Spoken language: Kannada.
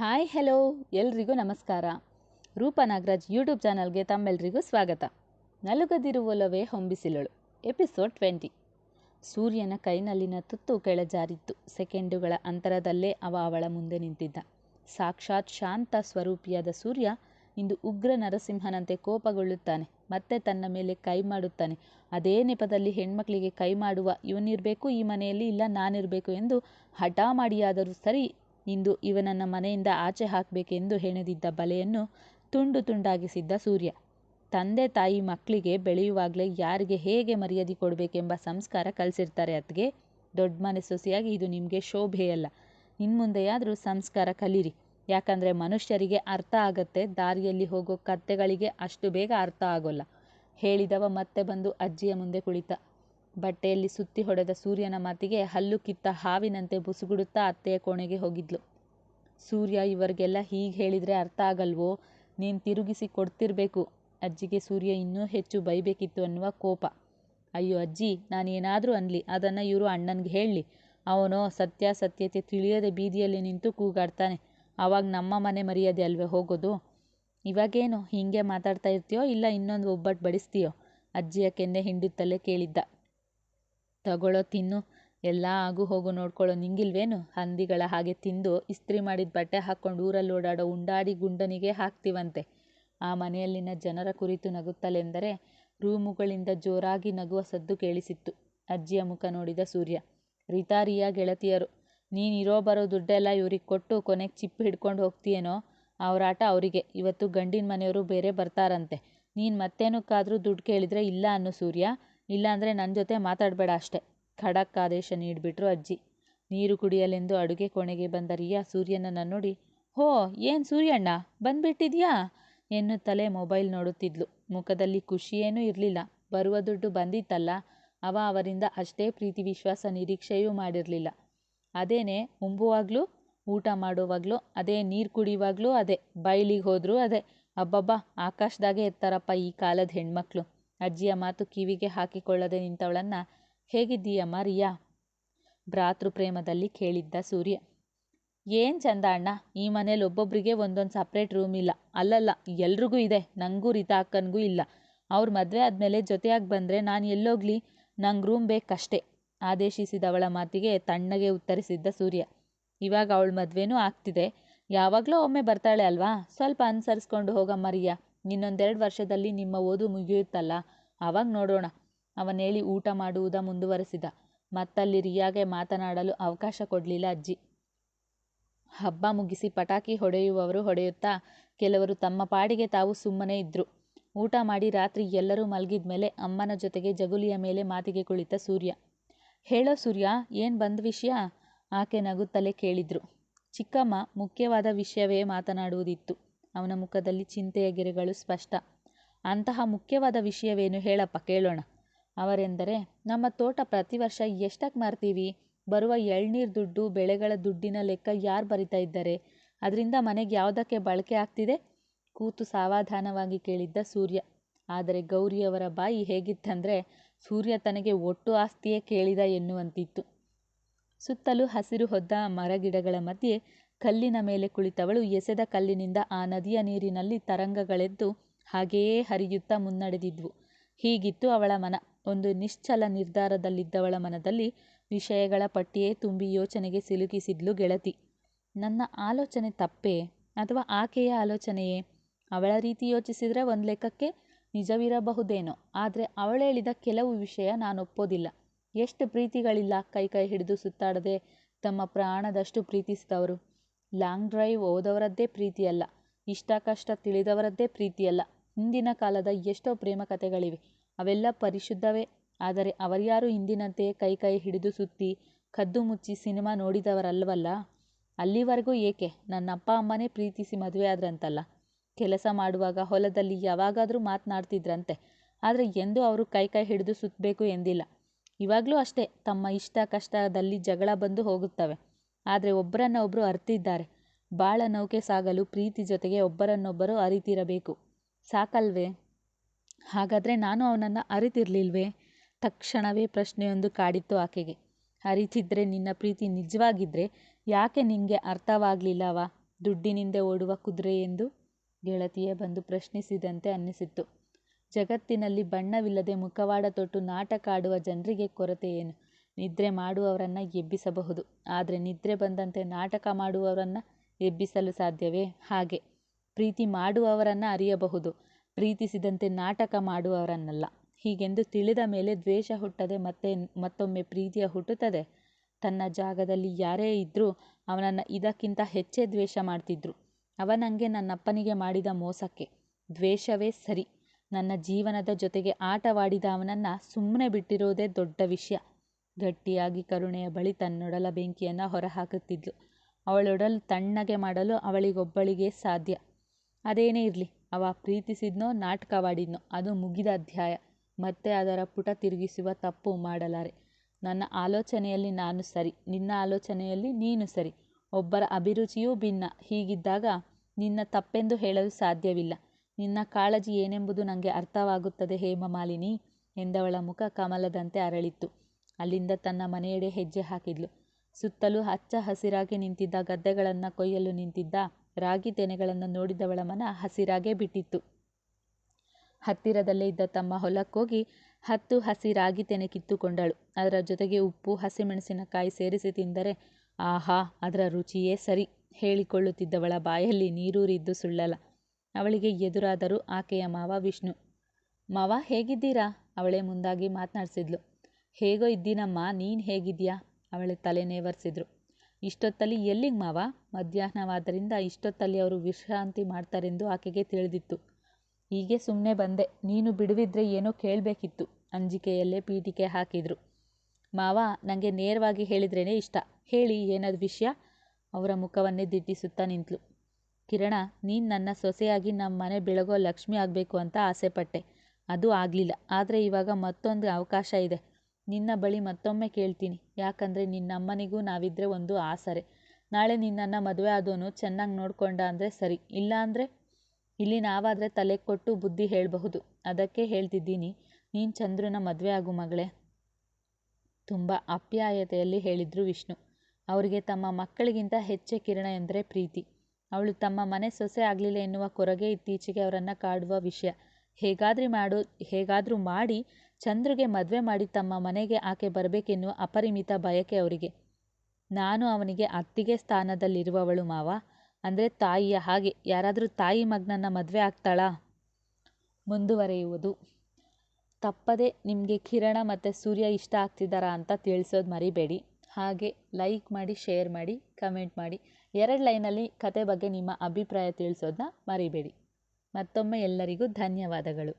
Hi, hello. ಎಲ್ರಿಗೂ ನಮಸ್ಕಾರ. ರೂಪ ನಾಗರಾಜ್ ಯೂಟ್ಯೂಬ್ ಚಾನಲ್ಗೆ ತಮ್ಮೆಲ್ರಿಗೂ ಸ್ವಾಗತ. ನಲುಗದಿರುವೊಲವೇ ಹೊಂಬಿಸಿಲಳು. Episode twenty. ಸೂರ್ಯನ ಕೈನಲ್ಲಿನ ತುತ್ತು ಕೆಳಜಾರಿತ್ತು. ಸೆಕೆಂಡುಗಳ ಅಂತರದಲ್ಲೇ ಅವ ಅವಳ ಮುಂದೆ ನಿಂತಿದ್ದ. ಸಾಕ್ಷಾತ್ ಶಾಂತ ಸ್ವರೂಪಿಯಾದ ಸೂರ್ಯ ಇಂದು ಉಗ್ರ ನರಸಿಂಹನಂತೆ ಕೋಪಗೊಳ್ಳುತ್ತಾನೆ. ಮತ್ತೆ ತನ್ನ ಮೇಲೆ ಕೈ ಮಾಡುತ್ತಾನೆ. ಅದೇ ನೆಪದಲ್ಲಿ ಹೆಣ್ಮಕ್ಳಿಗೆ ಕೈ ಮಾಡುವ ಇವನಿರಬೇಕು, ಈ ಮನೆಯಲ್ಲಿ ಇಲ್ಲ, ನಾನಿರಬೇಕು ಎಂದು ಹಠ ಮಾಡಿಯಾದರೂ ಸರಿ ಇಂದು ಇವನನ್ನ ಮನೆಯಿಂದ ಆಚೆ ಹಾಕಬೇಕೆಂದು ಹೆಣೆದಿದ್ದ ಬಲೆಯನ್ನು ತುಂಡು ತುಂಡಾಗಿಸಿದ್ದ ಸೂರ್ಯ. ತಂದೆ ತಾಯಿ ಮಕ್ಕಳಿಗೆ ಬೆಳೆಯುವಾಗಲೇ ಯಾರಿಗೆ ಹೇಗೆ ಮರ್ಯಾದೆ ಕೊಡಬೇಕೆಂಬ ಸಂಸ್ಕಾರ ಕಲಿಸಿರ್ತಾರೆ ಅತ್ತಿಗೆ. ದೊಡ್ಡ ಮನೆ ಸೊಸೆಯಾಗಿ ಇದು ನಿಮಗೆ ಶೋಭೆಯಲ್ಲ. ಇನ್ಮುಂದೆಯಾದರೂ ಸಂಸ್ಕಾರ ಕಲೀರಿ. ಯಾಕಂದರೆ ಮನುಷ್ಯರಿಗೆ ಅರ್ಥ ಆಗತ್ತೆ, ದಾರಿಯಲ್ಲಿ ಹೋಗೋ ಕತ್ತೆಗಳಿಗೆ ಅಷ್ಟು ಬೇಗ ಅರ್ಥ ಆಗೋಲ್ಲ. ಹೇಳಿದವ ಮತ್ತೆ ಬಂದು ಅಜ್ಜಿಯ ಮುಂದೆ ಕುಳಿತ. ಬಟ್ಟೆಯಲ್ಲಿ ಸುತ್ತಿ ಹೊಡೆದ ಸೂರ್ಯನ ಮಾತಿಗೆ ಹಲ್ಲು ಕಿತ್ತ ಹಾವಿನಂತೆ ಬುಸುಗುಡುತ್ತಾ ಅತ್ತೆಯ ಕೋಣೆಗೆ ಹೋಗಿದ್ಲು. ಸೂರ್ಯ, ಇವರಿಗೆಲ್ಲ ಹೀಗೆ ಹೇಳಿದರೆ ಅರ್ಥ ಆಗಲ್ವೋ? ನೀನು ತಿರುಗಿಸಿ ಕೊಡ್ತಿರ್ಬೇಕು. ಅಜ್ಜಿಗೆ ಸೂರ್ಯ ಇನ್ನೂ ಹೆಚ್ಚು ಬೈಬೇಕಿತ್ತು ಅನ್ನುವ ಕೋಪ. ಅಯ್ಯೋ ಅಜ್ಜಿ, ನಾನೇನಾದರೂ ಅನ್ಲಿ, ಅದನ್ನು ಇವರು ಅಣ್ಣನಿಗೆ ಹೇಳಿ. ಅವನೋ ಸತ್ಯಾಸತ್ಯತೆ ತಿಳಿಯದೆ ಬೀದಿಯಲ್ಲಿ ನಿಂತು ಕೂಗಾಡ್ತಾನೆ. ಆವಾಗ ನಮ್ಮ ಮನೆ ಮರ್ಯಾದೆ ಅಲ್ವೇ ಹೋಗೋದು? ಇವಾಗೇನು, ಹೀಗೆ ಮಾತಾಡ್ತಾ ಇರ್ತೀಯೋ ಇಲ್ಲ ಇನ್ನೊಂದು ಒಬ್ಬಟ್ಟು ಬಡಿಸ್ತೀಯೋ? ಅಜ್ಜಿಯ ಕೆನ್ನೆ ಹಿಂಡುತ್ತಲೇ ಕೇಳಿದ್ದ. ತಗೊಳ್ಳೋ ತಿನ್ನು, ಎಲ್ಲ ಆಗು ಹೋಗು ನೋಡ್ಕೊಳ್ಳೋ ನಿಂಗಿಲ್ವೇನು? ಹಂದಿಗಳ ಹಾಗೆ ತಿಂದು ಇಸ್ತ್ರಿ ಮಾಡಿದ ಬಟ್ಟೆ ಹಾಕ್ಕೊಂಡು ಊರಲ್ಲಿ ಓಡಾಡೋ ಉಂಡಾಡಿ ಗುಂಡನಿಗೆ ಹಾಕ್ತಿವಂತೆ. ಆ ಮನೆಯಲ್ಲಿನ ಜನರ ಕುರಿತು ನಗುತ್ತಲೆಂದರೆ ರೂಮುಗಳಿಂದ ಜೋರಾಗಿ ನಗುವ ಸದ್ದು ಕೇಳಿಸಿತ್ತು. ಅಜ್ಜಿಯ ಮುಖ ನೋಡಿದ ಸೂರ್ಯ ರಿತಾರಿಯ ಗೆಳತಿಯರು, ನೀನಿರೋ ಬರೋ ದುಡ್ಡೆಲ್ಲ ಇವ್ರಿಗೆ ಕೊಟ್ಟು ಕೊನೆಗೆ ಚಿಪ್ಪು ಹಿಡ್ಕೊಂಡು ಹೋಗ್ತೀಯೇನೋ? ಅವರಾಟ ಅವರಿಗೆ. ಇವತ್ತು ಗಂಡಿನ ಮನೆಯವರು ಬೇರೆ ಬರ್ತಾರಂತೆ. ನೀನು ಮತ್ತೇನಕ್ಕಾದರೂ ದುಡ್ಡು ಕೇಳಿದರೆ ಇಲ್ಲ ಅನ್ನು ಸೂರ್ಯ ಇಲ್ಲಾಂದರೆ ನನ್ನ ಜೊತೆ ಮಾತಾಡಬೇಡ ಅಷ್ಟೆ. ಖಡಕ್ ಆದೇಶ ನೀಡಿಬಿಟ್ರು ಅಜ್ಜಿ. ನೀರು ಕುಡಿಯಲೆಂದು ಅಡುಗೆ ಕೋಣೆಗೆ ಬಂದ ರಿಯಾ ಸೂರ್ಯನನ್ನು ನೋಡಿ, ಹೋ, ಏನು ಸೂರ್ಯಣ್ಣ? ಬಂದ್ಬಿಟ್ಟಿದ್ಯಾ? ಎನ್ನುತ್ತಲೇ ಮೊಬೈಲ್ ನೋಡುತ್ತಿದ್ಲು. ಮುಖದಲ್ಲಿ ಖುಷಿಯೇನೂ ಇರಲಿಲ್ಲ. ಬರುವ ದುಡ್ಡು ಬಂದಿತ್ತಲ್ಲ, ಅವ ಅವರಿಂದ ಅಷ್ಟೇ ಪ್ರೀತಿ, ವಿಶ್ವಾಸ, ನಿರೀಕ್ಷೆಯೂ ಮಾಡಿರಲಿಲ್ಲ. ಅದೇನೇ, ಉಂಬುವಾಗಲೂ, ಊಟ ಮಾಡುವಾಗಲೂ ಅದೇ, ನೀರು ಕುಡಿಯುವಾಗಲೂ ಅದೇ, ಬಯಲಿಗೆ ಹೋದರೂ ಅದೇ. ಅಬ್ಬಬ್ಬ, ಆಕಾಶದಾಗೆ ಇರ್ತಾರಪ್ಪ ಈ ಕಾಲದ ಹೆಣ್ಮಕ್ಳು. ಅಜ್ಜಿಯ ಮಾತು ಕಿವಿಗೆ ಹಾಕಿಕೊಳ್ಳದೆ ನಿಂತವಳನ್ನ ಹೇಗಿದ್ದೀಯಮ್ಮ ರಿಯಾ? ಭ್ರಾತೃಪ್ರೇಮದಲ್ಲಿ ಕೇಳಿದ್ದ ಸೂರ್ಯ. ಏನ್ ಚಂದ ಅಣ್ಣ, ಈ ಮನೇಲಿ ಒಬ್ಬೊಬ್ಬರಿಗೆ ಒಂದೊಂದು ಸಪ್ರೇಟ್ ರೂಮ್ ಇಲ್ಲ. ಅಲ್ಲಲ್ಲ, ಎಲ್ರಿಗೂ ಇದೆ. ನಂಗೂ ರೀತಾ ಅಕ್ಕನಿಗೂ ಇಲ್ಲ. ಅವ್ರ ಮದುವೆ ಆದಮೇಲೆ ಜೊತೆಯಾಗಿ ಬಂದರೆ ನಾನು ಎಲ್ಲೋಗ್ಲಿ? ನಂಗೆ ರೂಮ್ ಬೇಕಷ್ಟೇ, ಆದೇಶಿಸಿದವಳ ಮಾತಿಗೆ ತಣ್ಣಗೆ ಉತ್ತರಿಸಿದ್ದ ಸೂರ್ಯ. ಇವಾಗ ಅವಳ ಮದುವೆನೂ ಆಗ್ತಿದೆ. ಯಾವಾಗಲೂ ಒಮ್ಮೆ ಬರ್ತಾಳೆ ಅಲ್ವಾ? ಸ್ವಲ್ಪ ಅನುಸರಿಸ್ಕೊಂಡು ಹೋಗಮ್ಮ ರಿಯಾ. ಇನ್ನೊಂದೆರಡು ವರ್ಷದಲ್ಲಿ ನಿಮ್ಮ ಓದು ಮುಗಿಯುತ್ತಲ್ಲ? ಅವಾಗ ನೋಡೋಣ. ಅವನೇಳಿ ಊಟ ಮಾಡುವುದ ಮುಂದುವರೆಸಿದ. ಮತ್ತಲ್ಲಿ ರಿಯಾಗೆ ಮಾತನಾಡಲು ಅವಕಾಶ ಕೊಡಲಿಲ್ಲ ಅಜ್ಜಿ. ಹಬ್ಬ ಮುಗಿಸಿ ಪಟಾಕಿ ಹೊಡೆಯುವವರು ಹೊಡೆಯುತ್ತಾ ಕೆಲವರು ತಮ್ಮ ಪಾಡಿಗೆ ತಾವು ಸುಮ್ಮನೆ ಇದ್ರು. ಊಟ ಮಾಡಿ ರಾತ್ರಿ ಎಲ್ಲರೂ ಮಲಗಿದ ಮೇಲೆ ಅಮ್ಮನ ಜೊತೆಗೆ ಜಗುಲಿಯ ಮೇಲೆ ಮಾತಿಗೆ ಕುಳಿತ ಸೂರ್ಯ. ಹೇಳೋ ಸೂರ್ಯ, ಏನು ಬಂದ ವಿಷಯ? ಆಕೆ ನಗುತ್ತಲೇ ಕೇಳಿದ್ರು. ಚಿಕ್ಕಮ್ಮ ಮುಖ್ಯವಾದ ವಿಷಯವೇ ಮಾತನಾಡುವುದಿತ್ತು. ಅವನ ಮುಖದಲ್ಲಿ ಚಿಂತೆಯ ಗೆರೆಗಳು ಸ್ಪಷ್ಟ. ಅಂತಹ ಮುಖ್ಯವಾದ ವಿಷಯವೇನು ಹೇಳಪ್ಪ ಕೇಳೋಣ. ಅವರೆಂದರೆ, ನಮ್ಮ ತೋಟ ಪ್ರತಿ ವರ್ಷ ಎಷ್ಟಕ್ಕೆ ಮಾರ್ತೀವಿ? ಬರುವ ಎಳ್ನೀರು ದುಡ್ಡು, ಬೆಳೆಗಳ ದುಡ್ಡಿನ ಲೆಕ್ಕ ಯಾರು ಬರಿತಾ ಇದ್ದಾರೆ? ಅದರಿಂದ ಮನೆಗೆ ಯಾವುದಕ್ಕೆ ಬಳಕೆ ಆಗ್ತಿದೆ? ಕೂತು ಸಾವಧಾನವಾಗಿ ಕೇಳಿದ್ದ ಸೂರ್ಯ. ಆದರೆ ಗೌರಿಯವರ ಬಾಯಿ ಹೇಗಿತ್ತಂದ್ರೆ, ಸೂರ್ಯ ತನಗೆ ಒಟ್ಟು ಆಸ್ತಿಯೇ ಕೇಳಿದ ಎನ್ನುವಂತಿತ್ತು. ಸುತ್ತಲೂ ಹಸಿರು ಹೊದ್ದ ಮರಗಿಡಗಳ ಮಧ್ಯೆ ಕಲ್ಲಿನ ಮೇಲೆ ಕುಳಿತವಳು ಎಸೆದ ಕಲ್ಲಿನಿಂದ ಆ ನದಿಯ ನೀರಿನಲ್ಲಿ ತರಂಗಗಳೆದ್ದು ಹಾಗೆಯೇ ಹರಿಯುತ್ತಾ ಮುನ್ನಡೆದಿದ್ವು. ಹೀಗಿತ್ತು ಅವಳ ಮನ. ಒಂದು ನಿಶ್ಚಲ ನಿರ್ಧಾರದಲ್ಲಿದ್ದವಳ ಮನದಲ್ಲಿ ವಿಷಯಗಳ ಪಟ್ಟಿಯೇ ತುಂಬಿ ಯೋಚನೆಗೆ ಸಿಲುಕಿಸಿದ್ಲು ಗೆಳತಿ. ನನ್ನ ಆಲೋಚನೆ ತಪ್ಪೇ ಅಥವಾ ಆಕೆಯ ಆಲೋಚನೆಯೇ? ಅವಳ ರೀತಿ ಯೋಚಿಸಿದರೆ ಒಂದು ಲೆಕ್ಕಕ್ಕೆ ನಿಜವಿರಬಹುದೇನೋ. ಆದರೆ ಅವಳೇಳಿದ ಕೆಲವು ವಿಷಯ ನಾನು ಒಪ್ಪೋದಿಲ್ಲ. ಎಷ್ಟು ಪ್ರೀತಿಗಳಿಲ್ಲ ಕೈ ಕೈ ಹಿಡಿದು ಸುತ್ತಾಡದೆ ತಮ್ಮ ಪ್ರಾಣದಷ್ಟು ಪ್ರೀತಿಸಿದವರು. ಲಾಂಗ್ ಡ್ರೈವ್ ಹೋದವರದ್ದೇ ಪ್ರೀತಿಯಲ್ಲ ಇಷ್ಟ ಕಷ್ಟ ತಿಳಿದವರದ್ದೇ ಪ್ರೀತಿಯಲ್ಲ. ಹಿಂದಿನ ಕಾಲದ ಎಷ್ಟೋ ಪ್ರೇಮ ಕಥೆಗಳಿವೆ. ಅವೆಲ್ಲ ಪರಿಶುದ್ಧವೇ. ಆದರೆ ಅವರ್ಯಾರು ಹಿಂದಿನಂತೆಯೇ ಕೈ ಕೈ ಹಿಡಿದು ಸುತ್ತಿ, ಕದ್ದು ಮುಚ್ಚಿ ಸಿನಿಮಾ ನೋಡಿದವರಲ್ವಲ್ಲ? ಅಲ್ಲಿವರೆಗೂ ಏಕೆ? ನನ್ನ ಅಪ್ಪ ಅಮ್ಮನೇ ಪ್ರೀತಿಸಿ ಮದುವೆ ಆದ್ರಂತಲ್ಲ? ಕೆಲಸ ಮಾಡುವಾಗ ಹೊಲದಲ್ಲಿ ಯಾವಾಗಾದರೂ ಮಾತನಾಡ್ತಿದ್ರಂತೆ. ಆದರೆ ಎಂದೂ ಅವರು ಕೈ ಕೈ ಹಿಡಿದು ಸುತ್ತಬೇಕು ಎಂದಿಲ್ಲ. ಇವಾಗಲೂ ಅಷ್ಟೇ, ತಮ್ಮ ಇಷ್ಟ ಕಷ್ಟದಲ್ಲಿ ಜಗಳ ಬಂದು ಹೋಗುತ್ತವೆ. ಆದರೆ ಒಬ್ಬರನ್ನ ಒಬ್ಬರು ಅರ್ತಿದ್ದಾರೆ. ಬಾಳ ನೌಕೆ ಸಾಗಲು ಪ್ರೀತಿ ಜೊತೆಗೆ ಒಬ್ಬರನ್ನೊಬ್ಬರು ಅರಿತಿರಬೇಕು. ಸಾಕಲ್ವೇ? ಹಾಗಾದರೆ ನಾನು ಅವನನ್ನು ಅರಿತಿರ್ಲಿಲ್ವೇ? ತಕ್ಷಣವೇ ಪ್ರಶ್ನೆಯೊಂದು ಕಾಡಿತ್ತು ಆಕೆಗೆ. ಅರಿತಿದ್ರೆ ನಿನ್ನ ಪ್ರೀತಿ ನಿಜವಾಗಿದ್ರೆ ಯಾಕೆ ನಿಮಗೆ ಅರ್ಥವಾಗಲಿಲ್ಲವ? ದುಡ್ಡಿನಿಂದ ಓಡುವ ಕುದುರೆ ಎಂದು ಗೆಳತಿಯೇ ಬಂದು ಪ್ರಶ್ನಿಸಿದಂತೆ ಅನ್ನಿಸಿತ್ತು. ಜಗತ್ತಿನಲ್ಲಿ ಬಣ್ಣವಿಲ್ಲದೆ ಮುಖವಾಡ ತೊಟ್ಟು ನಾಟಕ ಆಡುವ ಜನರಿಗೆ ಕೊರತೆ ಏನು? ನಿದ್ರೆ ಮಾಡುವವರನ್ನು ಎಬ್ಬಿಸಬಹುದು. ಆದರೆ ನಿದ್ರೆ ಬಂದಂತೆ ನಾಟಕ ಮಾಡುವವರನ್ನು ಎಬ್ಬಿಸಲು ಸಾಧ್ಯವೇ? ಹಾಗೆ. ಪ್ರೀತಿ ಮಾಡುವವರನ್ನು ಅರಿಯಬಹುದು. ಪ್ರೀತಿಸಿದಂತೆ ನಾಟಕ ಮಾಡುವವರನ್ನಲ್ಲ. ಹೀಗೆಂದು ತಿಳಿದ ಮೇಲೆ ದ್ವೇಷ ಹುಟ್ಟದೆ ಮತ್ತೆ ಮತ್ತೊಮ್ಮೆ ಪ್ರೀತಿಯ ಹುಟ್ಟುತ್ತದೆ? ತನ್ನ ಜಾಗದಲ್ಲಿ ಯಾರೇ ಇದ್ದರೂ ಅವನನ್ನು ಇದಕ್ಕಿಂತ ಹೆಚ್ಚೇ ದ್ವೇಷ ಮಾಡ್ತಿದ್ರು. ಅವನಂಗೆ ನನ್ನಪ್ಪನಿಗೆ ಮಾಡಿದ ಮೋಸಕ್ಕೆ. ದ್ವೇಷವೇ ಸರಿ. ನನ್ನ ಜೀವನದ ಜೊತೆಗೆ ಆಟವಾಡಿದ ಅವನನ್ನು ಸುಮ್ಮನೆ ಬಿಟ್ಟಿರೋದೇ ದೊಡ್ಡ ವಿಷಯ. ಗಟ್ಟಿಯಾಗಿ ಕರುಣೆಯ ಬಳಿ ತನ್ನೊಡಲ ಬೆಂಕಿಯನ್ನು ಹೊರಹಾಕುತ್ತಿದ್ಲು. ಅವಳೊಡಲು ತಣ್ಣಗೆ ಮಾಡಲು ಅವಳಿಗೊಬ್ಬಳಿಗೆ ಸಾಧ್ಯ. ಅದೇನೇ ಇರಲಿ, ಅವ ಪ್ರೀತಿಸಿದ್ನೋ ನಾಟಕವಾಡಿದ್ನೋ ಅದು ಮುಗಿದ ಅಧ್ಯಾಯ. ಮತ್ತೆ ಅದರ ಪುಟ ತಿರುಗಿಸುವ ತಪ್ಪು ಮಾಡಲಾರೆ. ನನ್ನ ಆಲೋಚನೆಯಲ್ಲಿ ನಾನು ಸರಿ, ನಿನ್ನ ಆಲೋಚನೆಯಲ್ಲಿ ನೀನು ಸರಿ. ಒಬ್ಬರ ಅಭಿರುಚಿಯೂ ಭಿನ್ನ. ಹೀಗಿದ್ದಾಗ ನಿನ್ನ ತಪ್ಪೆಂದು ಹೇಳಲು ಸಾಧ್ಯವಿಲ್ಲ. ನಿನ್ನ ಕಾಳಜಿ ಏನೆಂಬುದು ನನಗೆ ಅರ್ಥವಾಗುತ್ತದೆ ಹೇಮಮಾಲಿನಿ, ಎಂದವಳ ಮುಖ ಕಮಲದಂತೆ ಅರಳಿತ್ತು. ಅಲ್ಲಿಂದ ತನ್ನ ಮನೆಯೆಡೆ ಹೆಜ್ಜೆ ಹಾಕಿದ್ಲು. ಸುತ್ತಲೂ ಹಚ್ಚ ಹಸಿರಾಗಿ ನಿಂತಿದ್ದ ಗದ್ದೆಗಳನ್ನು ಕೊಯ್ಯಲು ನಿಂತಿದ್ದ ರಾಗಿ ತೆನೆಗಳನ್ನು ನೋಡಿದವಳ ಮನ ಹಸಿರಾಗೇ ಬಿಟ್ಟಿತ್ತು. ಹತ್ತಿರದಲ್ಲೇ ಇದ್ದ ತಮ್ಮ ಹೊಲಕ್ಕೋಗಿ ಹತ್ತು ಹಸಿ ರಾಗಿ ತೆನೆ ಕಿತ್ತುಕೊಂಡಳು. ಅದರ ಜೊತೆಗೆ ಉಪ್ಪು, ಹಸಿಮೆಣಸಿನಕಾಯಿ ಸೇರಿಸಿ ತಿಂದರೆ ಆಹಾ, ಅದರ ರುಚಿಯೇ ಸರಿ ಹೇಳಿಕೊಳ್ಳುತ್ತಿದ್ದವಳ ಬಾಯಲ್ಲಿ ನೀರೂರಿದ್ದು ಸುಳ್ಳಲ್ಲ. ಅವಳಿಗೆ ಎದುರಾದರೂ ಆಕೆಯ ಮಾವ ವಿಷ್ಣು. ಮಾವ ಹೇಗಿದ್ದೀರಾ? ಅವಳೇ ಮುಂದಾಗಿ ಮಾತನಾಡಿಸಿದ್ಲು. ಹೇಗೋ ಇದ್ದೀನಮ್ಮ, ನೀನು ಹೇಗಿದ್ಯಾ ಅವಳು ತಲೆ ನೇವರಿಸಿದ್ರು. ಇಷ್ಟೊತ್ತಲ್ಲಿ ಎಲ್ಲಿಗೆ ಮಾವ? ಮಧ್ಯಾಹ್ನವಾದ್ದರಿಂದ ಇಷ್ಟೊತ್ತಲ್ಲಿ ಅವರು ವಿಶ್ರಾಂತಿ ಮಾಡ್ತಾರೆಂದು ಆಕೆಗೆ ತಿಳಿದಿತ್ತು. ಹೀಗೆ ಸುಮ್ಮನೆ ಬಂದೆ. ನೀನು ಬಿಡುವಿದ್ರೆ ಏನೋ ಕೇಳಬೇಕಿತ್ತು. ಅಂಜಿಕೆಯಲ್ಲೇ ಪೀಠಿಕೆ ಹಾಕಿದ್ರು. ಮಾವ ನನಗೆ ನೇರವಾಗಿ ಹೇಳಿದ್ರೇ ಇಷ್ಟ. ಹೇಳಿ, ಏನದು ವಿಷಯ? ಅವರ ಮುಖವನ್ನೇ ದಿಟ್ಟಿಸುತ್ತಾ ನಿಂತಳು ಕಿರಣ, ನೀನು ನನ್ನ ಸೊಸೆಯಾಗಿ ನಮ್ಮ ಮನೆ ಬೆಳಗೋ ಲಕ್ಷ್ಮಿ ಆಗಬೇಕು ಅಂತ ಆಸೆಪಟ್ಟೆ. ಅದು ಆಗಲಿಲ್ಲ. ಆದರೆ ಇವಾಗ ಮತ್ತೊಂದು ಅವಕಾಶ ಇದೆ. ನಿನ್ನ ಬಳಿ ಮತ್ತೊಮ್ಮೆ ಕೇಳ್ತೀನಿ. ಯಾಕಂದರೆ ನಿನ್ನಮ್ಮನಿಗೂ ನಾವಿದ್ರೆ ಒಂದು ಆಸರೆ. ನಾಳೆ ನಿನ್ನನ್ನು ಮದುವೆ ಆದೋನು ಚೆನ್ನಾಗಿ ನೋಡ್ಕೊಂಡ ಅಂದರೆ ಸರಿ. ಇಲ್ಲ ಅಂದರೆ ಇಲ್ಲಿ ನಾವಾದರೆ ತಲೆ ಕೊಟ್ಟು ಬುದ್ಧಿ ಹೇಳಬಹುದು. ಅದಕ್ಕೆ ಹೇಳ್ತಿದ್ದೀನಿ. ನೀನ್ ಚಂದ್ರನ ಮದುವೆ ಆಗು ಮಗಳೇ. ತುಂಬ ಅಪ್ಯಾಯತೆಯಲ್ಲಿ ಹೇಳಿದ್ರು ವಿಷ್ಣು. ಅವರಿಗೆ ತಮ್ಮ ಮಕ್ಕಳಿಗಿಂತ ಹೆಚ್ಚೆ ಕಿರಣ ಎಂದರೆ ಪ್ರೀತಿ. ಅವಳು ತಮ್ಮ ಮನೆ ಸೊಸೆ ಆಗಲಿಲ್ಲ ಎನ್ನುವ ಕೊರಗೆ ಇತ್ತೀಚೆಗೆ ಅವರನ್ನು ಕಾಡುವ ವಿಷಯ. ಹೇಗಾದ್ರೂ ಮಾಡು, ಹೇಗಾದರೂ ಮಾಡಿ ಚಂದ್ರಿಗೆ ಮದುವೆ ಮಾಡಿ ತಮ್ಮ ಮನೆಗೆ ಆಕೆ ಬರಬೇಕೆನ್ನುವ ಅಪರಿಮಿತ ಬಯಕೆ ಅವರಿಗೆ. ನಾನು ಅವನಿಗೆ ಅತ್ತಿಗೆ ಸ್ಥಾನದಲ್ಲಿರುವವಳು ಮಾವ. ಅಂದರೆ ತಾಯಿಯ ಹಾಗೆ. ಯಾರಾದರೂ ತಾಯಿ ಮಗನನ್ನ ಮದುವೆ ಆಗ್ತಾಳಾ? ಮುಂದುವರೆಯುವುದು. ತಪ್ಪದೆ ನಿಮಗೆ ಕಿರಣ ಮತ್ತು ಸೂರ್ಯ ಇಷ್ಟ ಆಗ್ತಿದ್ದಾರಾ ಅಂತ ತಿಳಿಸೋದು ಮರಿಬೇಡಿ. ಹಾಗೆ ಲೈಕ್ ಮಾಡಿ ಶೇರ್ ಮಾಡಿ ಕಮೆಂಟ್ ಮಾಡಿ. ಎರಡು ಲೈನಲ್ಲಿ ಕತೆ ಬಗ್ಗೆ ನಿಮ್ಮ ಅಭಿಪ್ರಾಯ ತಿಳಿಸೋದನ್ನ ಮರಿಬೇಡಿ. ಮತ್ತೊಮ್ಮೆ ಎಲ್ಲರಿಗೂ ಧನ್ಯವಾದಗಳು.